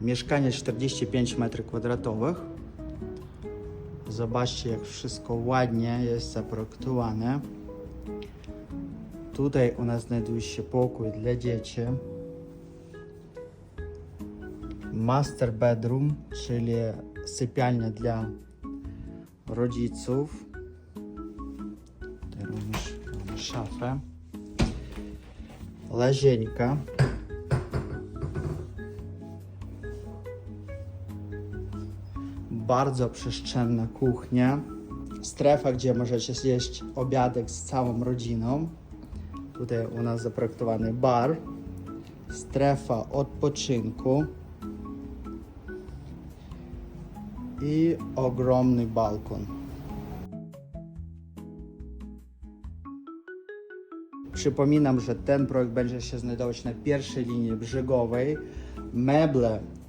Mieszkanie 45 m2. Zobaczcie, jak wszystko ładnie jest zaprojektowane. Tutaj u nas znajduje się pokój dla dzieci. Master bedroom, czyli sypialnia dla rodziców. Tutaj również mamy szafę. Łazienka. Bardzo przestrzenna kuchnia. Strefa, gdzie możecie zjeść obiadek z całą rodziną. Tutaj u nas zaprojektowany bar. Strefa odpoczynku. I ogromny balkon. Przypominam, że ten projekt będzie się znajdować na pierwszej linii brzegowej. Meble